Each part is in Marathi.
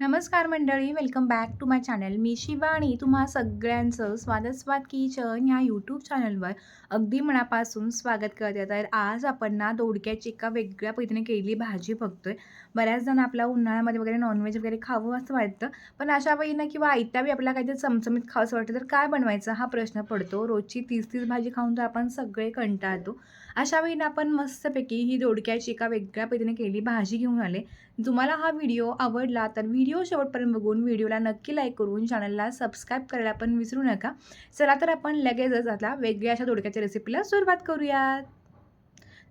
नमस्कार मंडळी welcome back to my channel मी शिवानी तुम्हा सगळ्यांचं स्वागत स्वाद किचन ह्या यूट्यूब चॅनलवर अगदी मनापासून स्वागत करते तर आज आपण ना दोडक्याची एका वेगळ्या पद्धतीने केलेली भाजी बघतोय. बऱ्याच जण आपला उन्हाळ्यामध्ये वगैरे नॉनव्हेज वगैरे खावं असं वाटतं. पण अशा वेळी ना किंवा आयत्यावी आपल्याला काहीतरी चमचमीत खावं असं वाटतं तर काय बनवायचं हा प्रश्न पडतो. रोजची तीस तीस भाजी खाऊन तर आपण सगळे कंटाळतो. अशा वेळी ना आपण मस्तपैकी ही दोडक्याची एका वेगळ्या पद्धतीने केलेली भाजी घेऊन आले. तुम्हाला हा व्हिडिओ आवडला तर व्हिडिओ शेवटपर्यंत बघून व्हिडिओला नक्की लाईक करून चॅनलला सबस्क्राईब करायला पण विसरू नका. चला तर आपण लगेचच आता वेगळ्या अशा दोडक्याच्या रेसिपीला सुरुवात करूयात.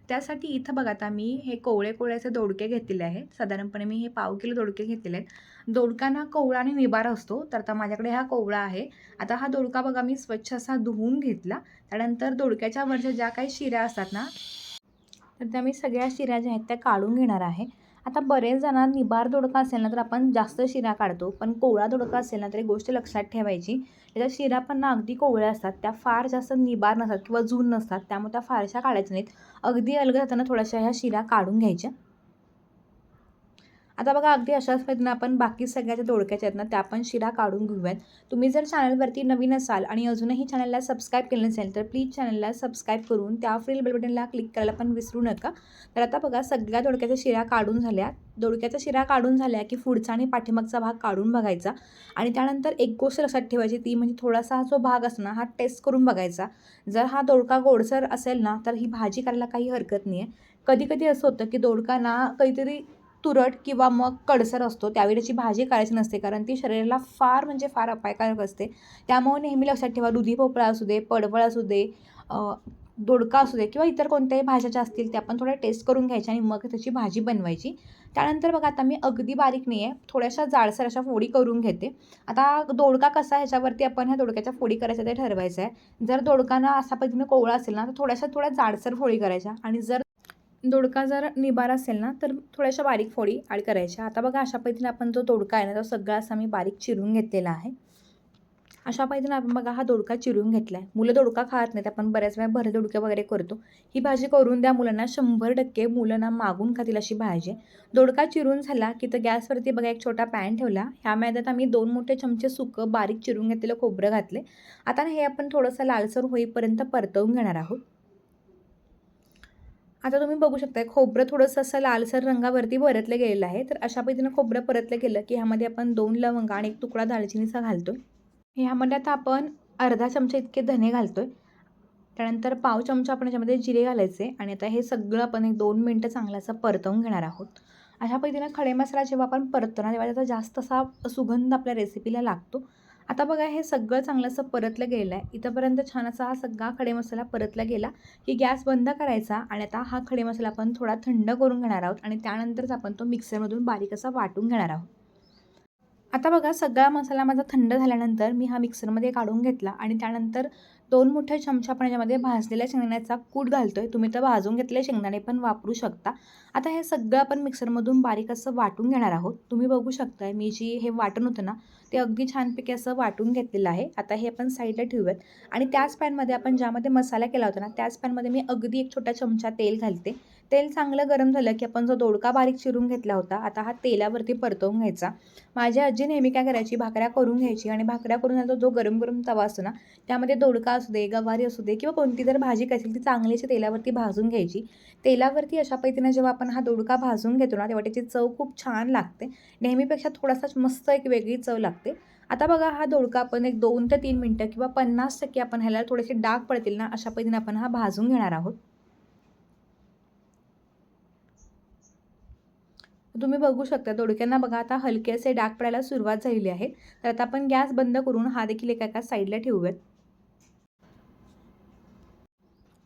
त्यासाठी इथं बघा आता मी हे कोवळे कोवळ्याचे दोडके घेतलेले आहेत. साधारणपणे मी हे पाव किलो दोडके घेतलेले आहेत. दोडकांना कोवळा आणि निबारा असतो तर आता माझ्याकडे हा कोवळा आहे. आता हा दोडका बघा मी स्वच्छ असा धुवून घेतला. त्यानंतर दोडक्याच्या वरच्या ज्या काही शिऱ्या असतात ना तर त्या मी सगळ्या शिऱ्या ज्या आहेत त्या काढून घेणार आहे. आता बरेच जणांना निबार दोडका असेल ना तर आपण जास्त शिरा काढतो पण कोवळा दोडका असेल ना तर एक गोष्ट लक्षात ठेवायची त्याच्या शिरा पण ना अगदी कोवळ्या असतात त्या फार जास्त निबार नसतात किंवा जून नसतात त्यामुळे त्या फारशा काढायच्या नाहीत. अगदी अलग जाताना थोड्याशा ह्या शिरा काढून घ्यायच्या. आता बघा अगदी अशाच पद्धतीनं आपण बाकी सगळ्या ज्या दोडक्याच्या आहेत ना त्या पण शिरा काढून घेऊयात. तुम्ही जर चॅनलवरती नवीन असाल आणि अजूनही चॅनलला सबस्क्राईब केलं नसेल तर प्लीज चॅनलला सबस्क्राईब करून त्या फ्रील बेलबटनला क्लिक करायला पण विसरू नका. तर आता बघा सगळ्या दोडक्याच्या शिरा काढून झाल्या. दोडक्याच्या शिरा काढून झाल्या की पुढचा आणि पाठीमागचा भाग काढून बघायचा. आणि त्यानंतर एक गोष्ट लक्षात ठेवायची ती म्हणजे थोडासा हा जो भाग असणार हा टेस्ट करून बघायचा. जर हा दोडका गोडसर असेल ना तर ही भाजी करायला काही हरकत नाही आहे कधी कधी असं होतं की दोडका ना काहीतरी तुरट किंवा मग कडसर असतो त्यावेळी त्याची भाजी करायची नसते कारण ती शरीराला फार म्हणजे फार अपायकारक असते. त्यामुळे नेहमी लक्षात ठेवा दुधी भोपळा असू दे पडवळ असू दे दोडका असू दे किंवा इतर कोणत्याही भाज्या ज्या असतील त्या पण थोड्या टेस्ट करून घ्यायच्या आणि मग त्याची भाजी बनवायची. त्यानंतर बघा आता मी अगदी बारीक नाही आहे थोड्याशा जाडसर अशा फोडी करून घेते. आता दोडका कसा ह्याच्यावरती आपण ह्या दोडक्याच्या फोडी करायच्या ते ठरवायचं आहे जर दोडकाना असा पद्धतीने कोवळा असेल ना तर थोड्याशा थोड्या जाडसर फोडी करायच्या आणि जर दोडका जर निबार असेल ना तर थोड्याशा बारीक फोडी ॲड करायच्या. आता बघा अशा पद्धतीने आपण जो दोडका आहे ना तो सगळा असा मी बारीक चिरून घेतलेला आहे. अशा पद्धतीने आपण बघा हा दोडका चिरून घेतला आहे मुलं दोडका खात नाहीत आपण बऱ्याच वेळा भर दोडके वगैरे करतो. ही भाजी करून द्या मुलांना शंभर टक्के मुलांना मागून खातील अशी भाजी दोडका चिरून झाला की तर गॅसवरती बघा एक छोटा पॅन ठेवला. ह्या मैद्यात आम्ही दोन मोठे चमचे सुकं बारीक चिरून घेतलेलं खोबरं घातले आता हे आपण थोडंसं लालसर होईपर्यंत परतवून घेणार आहोत. आता तुम्ही बघू शकता खोबरं थोडंसं असं लालसर रंगावरती परतलं गेलेलं आहे. तर अशा पद्धतीनं खोबरं परतलं गेलं की ह्यामध्ये आपण दोन लवंगा आणि एक तुकडा दालचिनीचा घालतो आहे ह्यामध्ये आता आपण अर्धा चमचा इतके धने घालतो आहे त्यानंतर पाव चमचा आपण याच्यामध्ये जिरे घालायचे आणि आता हे सगळं आपण एक दोन मिनटं चांगलं असं परतवून घेणार आहोत. अशा पद्धतीनं खडे मसाला जेव्हा आपण परततो ना तेव्हा त्याचा जास्त असा सुगंध आपल्या रेसिपीला लागतो. आता बघा हे सगळं चांगलं असं परतलं गेलं आहे. इथंपर्यंत छान असा हा सगळा खडे मसाला परतला गेला की गॅस बंद करायचा आणि आता हा खडे मसाला आपण थोडा थंड करून घेणार आहोत आणि त्यानंतरच आपण तो मिक्सरमधून बारीक असा वाटून घेणार आहोत. आता बघा सगळा मसाला माझा थंड झाल्यानंतर मी हा मिक्सरमध्ये काढून घेतला आणि त्यानंतर दोन मोठ्या चमचा आपण याच्यामध्ये भाजलेल्या शेंगदाण्याचा कूट घालतो आहे तुम्ही तर भाजून घेतलेले शेंगदाणे पण वापरू शकता. आता हे सगळं आपण मिक्सरमधून बारीक असं वाटून घेणार आहोत. तुम्ही बघू शकताय मी जी हे वाटण होतं ना ते अगदी छानपैकी असं वाटून घेतलेलं आहे. आता हे आपण साईडला ठेवूयात. आणि त्याच पॅनमध्ये आपण ज्यामध्ये मसाला केला होता ना त्याच पॅनमध्ये मी अगदी एक छोटा चमचा तेल घालते. तेल चांगलं गरम झालं की आपण जो दोडका बारीक चिरून घेतला होता आता हा तेलावरती परतवून घ्यायचा. माझी आजी नेहमी काय करायची भाकऱ्या करून घ्यायची आणि भाकऱ्या करून झाला जो गरम गरम तवा असतो ना त्यामध्ये दोडका असू दे गवारी असू दे किंवा कोणती जर भाजी असेल ती चांगली अशी तेलावरती भाजून घ्यायची. तेलावरती अशा पद्धतीने जेव्हा आपण हा दोडका भाजून घेतो ना तेव्हा त्याची चव खूप छान लागते. नेहमीपेक्षा थोडासा मस्त एक वेगळी चव लागते. आता बघा हा दोडका आपण एक दोन ते तीन मिनटं किंवा पन्नास टक्के आपण ह्याला थोडेसे डाग पडतील ना अशा पद्धतीने आपण हा भाजून घेणार आहोत. तुम्ही बघू शकता दोडक्यांना बघा आता हलके असे डाग पडायला सुरुवात झालेली आहे. तर आता आपण गॅस बंद करून हा देखील एका एका साईडला ठेवूयात.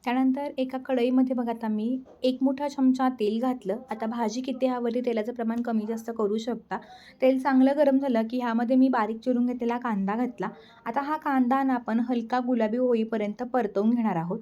त्यानंतर एका कढईमध्ये बघा आता मी एक मोठा चमचा तेल घातलं. आता भाजी किती ह्यावरती तेलाचं प्रमाण कमी जास्त करू शकता. तेल चांगलं गरम झालं की ह्यामध्ये मी बारीक चिरून घेतलेला कांदा घातला. आता हा कांदा ना आपण हलका गुलाबी होईपर्यंत परतवून घेणार आहोत.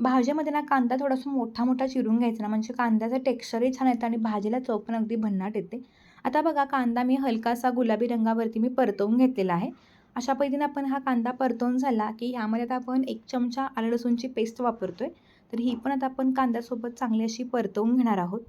भाजीमध्ये ना कांदा थोडासा मोठा मोठा चिरून घ्यायचा ना म्हणजे कांद्याचं टेक्स्चरही छान येतं आणि भाजीला चव पण अगदी भन्नाट येते. आता बघा कांदा मी हलकासा गुलाबी रंगावरती मी परतवून घेतलेला आहे. अशा पद्धतीने आपण हा कांदा परतवून झाला की यामध्ये आता आपण एक चमचा आलं लसूणची पेस्ट वापरतो आहे तर ही पण आता आपण कांद्यासोबत चांगली अशी परतवून घेणार आहोत.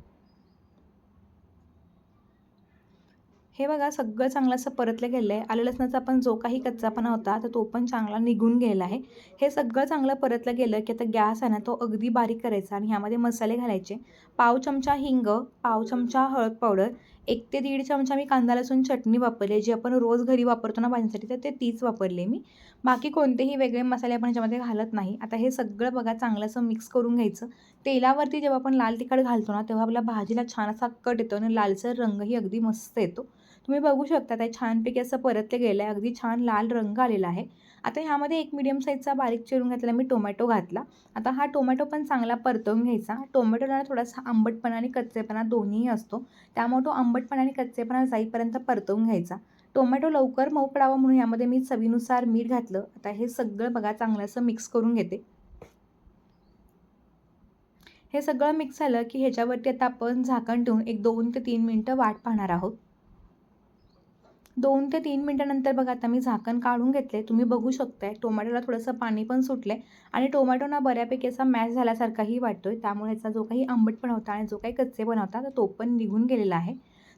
हे बघा सगळं चांगलं असं परतलं गेलं आहे आलं लसणाचा आपण जो काही कच्चापणा होता तर तो पण चांगला निघून गेला आहे. हे सगळं चांगलं परतलं गेलं की आता गॅस आहे ना तो अगदी बारीक करायचा आणि ह्यामध्ये मसाले घालायचे. पाव चमचा हिंग पाव चमचा हळद पावडर एक ते दीड चमचा मी कांदा लसूण चटणी वापरली आहे. जी आपण रोज घरी वापरतो ना भाजीसाठी तर ते तीच वापरली मी. बाकी कोणतेही वेगळे मसाले आपण ह्याच्यामध्ये घालत नाही. आता हे सगळं बघा चांगलं असं मिक्स करून घ्यायचं. तेलावरती जेव्हा आपण लाल तिखट घालतो ना तेव्हा आपल्या भाजीला छान असा कट येतो आणि लालसर रंगही अगदी मस्त येतो. तुम्ही बघू शकता ते छानपैकी असं परतले गेलं आहे अगदी छान लाल रंग आलेला आहे. आता ह्यामध्ये एक मिडियम साईजचा बारीक चिरून घातलेला मी टोमॅटो घातला. आता हा टोमॅटो पण चांगला परतवून घ्यायचा. टोमॅटोला थोडासा आंबटपणा आणि कच्चेपणा दोन्हीही असतो. त्यामुळे तो आंबटपणा आणि कच्चेपणा जाईपर्यंत परतवून घ्यायचा. टोमॅटो लवकर मऊ पडावा म्हणून यामध्ये मी चवीनुसार मीठ घातलं. आता हे सगळं बघा चांगलं असं मिक्स करून घेते. हे सगळं मिक्स झालं की ह्याच्यावरती आता आपण झाकण ठेवून एक दोन ते तीन मिनटं वाट पाहणार आहोत. दोन ते तीन मिनटानंतर बघा आता मी झाकण काढून घेतले. तुम्ही बघू शकताय टोमॅटोला थोडंसं पाणी पण सुटलं आहे आणि टोमॅटो ना बऱ्यापैकी असा मॅश झाल्यासारखाही वाटतो आहे त्यामुळे याचा जो काही आंबटपणा होता आणि जो काही कच्चेपणा होता तर तो पण निघून गेलेला आहे.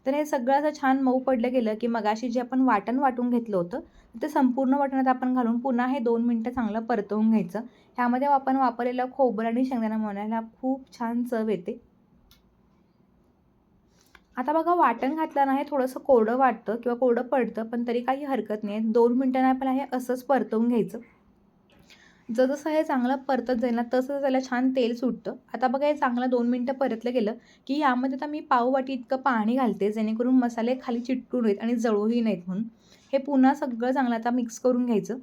तर हे सगळं असं छान मऊ पडलं गेलं की मगाशी जे आपण वाटण वाटून घेतलं होतं ते संपूर्ण वाटणात आपण घालून पुन्हा हे दोन मिनटं चांगलं परतवून घ्यायचं. ह्यामध्ये आपण वापरलेलं खोबरं आणि शेंगदाणा म्हणायला खूप छान चव येते. आता बघा वाटण घातलं ना हे थोडंसं कोरडं वाटतं किंवा कोरडं पडतं पण तरी काही हरकत नाही. दोन मिनटांना आपल्याला हे असंच परतवून घ्यायचं. जसं हे चांगलं परतत जाईल ना तसं त्याला छान तेल सुटतं. आता बघा हे चांगलं दोन मिनटं परतलं गेलं की यामध्ये आता मी पाववाटी इतकं पाणी घालते जेणेकरून मसाले खाली चिटकून नयेत आणि जळूही नाहीत म्हणून. हे पुन्हा सगळं चांगलं आता मिक्स करून घ्यायचं.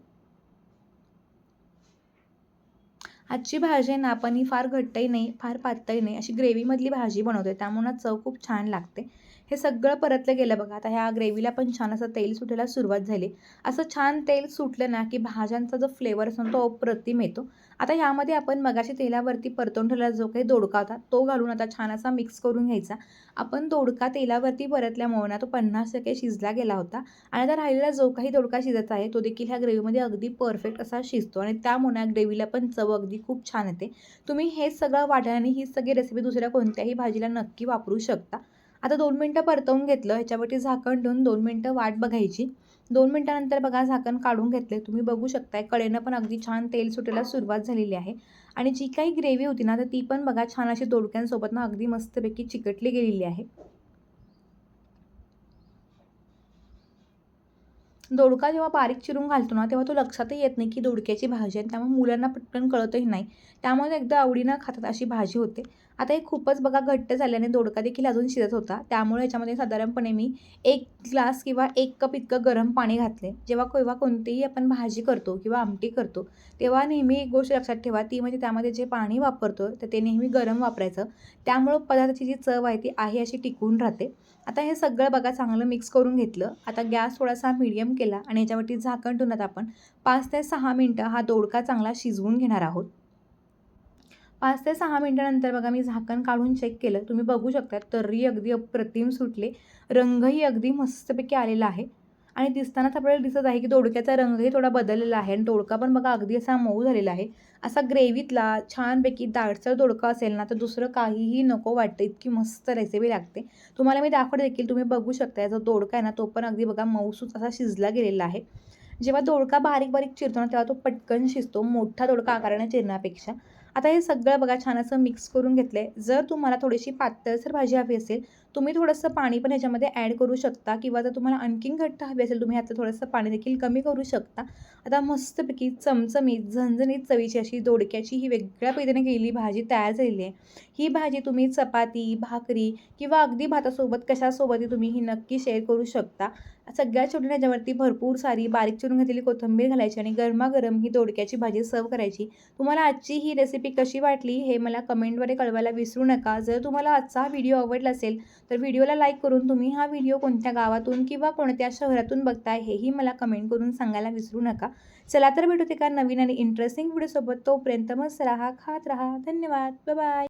आजची भाजी आहे ना आपण ही फार घट्टही नाही फार पातळी नाही अशी ग्रेव्हीमधली भाजी बनवते त्यामुळे चव खूप छान लागते. हे सगळं परतलं गेलं बघा आता ह्या ग्रेव्हीला पण छान असं तेल सुटायला सुरुवात झाली. असं छान तेल सुटलं ना की भाज्यांचा जो फ्लेवर असतो तो अप्रतिम येतो. आता यामध्ये आपण मगाशी तेलावरती परतून ठेवलेला जो काही दोडका होता तो घालून आता छान असा मिक्स करून घ्यायचा. आपण दोडका तेलावरती परतल्यामुळे ना तो पन्नास टक्के शिजला गेला होता. आणि आता राहिलेला जो काही दोडका शिजत आहे तो देखील ह्या ग्रेव्हीमध्ये अगदी परफेक्ट असा शिजतो. आणि त्यामुळे ग्रेव्हीला पण चव अगदी खूप छान येते. तुम्ही हे सगळं वाटण ही सगळी रेसिपी दुसऱ्या कोणत्याही भाजीला नक्की वापरू शकता. आता दोन मिनटं परतवून घेतलं ह्याच्यावरती झाकण ठेवून दोन मिनटं वाट बघायची. दोन मिनटानंतर बघा झाकण काढून घेतले तुम्ही बघू शकताय कडेनं पण अगदी छान तेल सुटायला सुरुवात झालेली आहे. आणि जी काही ग्रेव्ही होती ना तर ती पण बघा छान अशी दोडक्यांसोबत ना अगदी मस्तपैकी चिकटली गेलेली आहे. दोडका जेव्हा बारीक चिरून घालतो ना तेव्हा तो लक्षातही येत नाही की दोडक्याची भाजी आहे. त्यामुळे मुलांना पटकन कळतही नाही. त्यामुळे एकदा आवडीनं खातात अशी भाजी होते. आता हे खूपच बघा घट्ट झाल्याने दोडका देखील अजून शिजत होता. त्यामुळे याच्यामध्ये साधारणपणे मी एक ग्लास किंवा एक कप इतकं गरम पाणी घातले. जेव्हा केव्हा कोणतीही आपण भाजी करतो किंवा आमटी करतो तेव्हा नेहमी एक गोष्ट लक्षात ठेवा ती म्हणजे त्यामध्ये जे पाणी वापरतो तर ते नेहमी गरम वापरायचं. त्यामुळं पदार्थाची जी चव आहे ती आहे अशी टिकून राहते. आता हे सगळं बघा चांगलं मिक्स करून घेतलं. आता गॅस थोडासा मिडियम केला आणि याच्यावरती झाकण ठेवून आपण पाच ते सहा मिनटं हा दोडका चांगला शिजवून घेणार आहोत. पाच ते सहा मिनटानंतर बघा मी झाकण काढून चेक केलं. तुम्ही बघू शकता तर्री अगदी अप्रतिम सुटले. रंगही अगदी मस्तपैकी आलेला आहे. आणि दिसतानाच आपल्याला दिसत आहे की दोडक्याचा रंगही थोडा बदललेला आहे. आणि दोडका पण बघा अगदी असा मऊ झालेला आहे. असा ग्रेव्हीतला छानपैकी दाटसर दोडका असेल ना तर दुसरं काहीही नको वाटतं. इतकी मस्त रेसिपी लागते. तुम्हाला मी दाखवत देखील तुम्ही बघू शकता जो दोडका आहे ना तो पण अगदी बघा मऊसूच असा शिजला गेलेला आहे. जेव्हा दोडका बारीक बारीक चिरतो ना तेव्हा तो पटकन शिजतो. मोठा दोडका आकाराने चिरण्यापेक्षा. आता हे सगळं बघा छान असं मिक्स करून घेतलं आहे जर तुम्हाला थोडीशी पातळसर भाजी हवी असेल तुम्ही थोडंसं पाणी पण ह्याच्यामध्ये ॲड करू शकता किंवा जर तुम्हाला आणखीन घट्ट हवी असेल तुम्ही ह्याचं थोडंसं पाणी देखील कमी करू शकता. आता मस्तपैकी चमचमीत झणझणीत चवीची अशी दोडक्याची ही वेगळ्या पद्धतीने केलेली भाजी तयार झालेली आहे. ही भाजी तुम्ही चपाती भाकरी किंवा अगदी भातासोबत कशासोबतही तुम्ही ही नक्की शेअर करू शकता. सगळ्या छोट्या ह्याच्यावरती भरपूर सारी बारीक चिरून घातलेली कोथिंबीर घालायची आणि गरमागरम ही दोडक्याची भाजी सर्व करायची. तुम्हाला आजची ही रेसिपी कशी वाटली हे मला कमेंटद्वारे कळवायला विसरू नका. जर तुम्हाला आजचा हा व्हिडिओ आवडला असेल तर व्हिडिओला लाईक करून तुम्ही हा व्हिडिओ कोणत्या गावातून किंवा कोणत्या शहरातून बघताय हेही मला कमेंट करून सांगायला विसरू नका. चला तर भेटू ते का नवीन आणि इंटरेस्टिंग व्हिडिओसोबत तोपर्यंत मस्त राहा खात राहा. धन्यवाद. बाय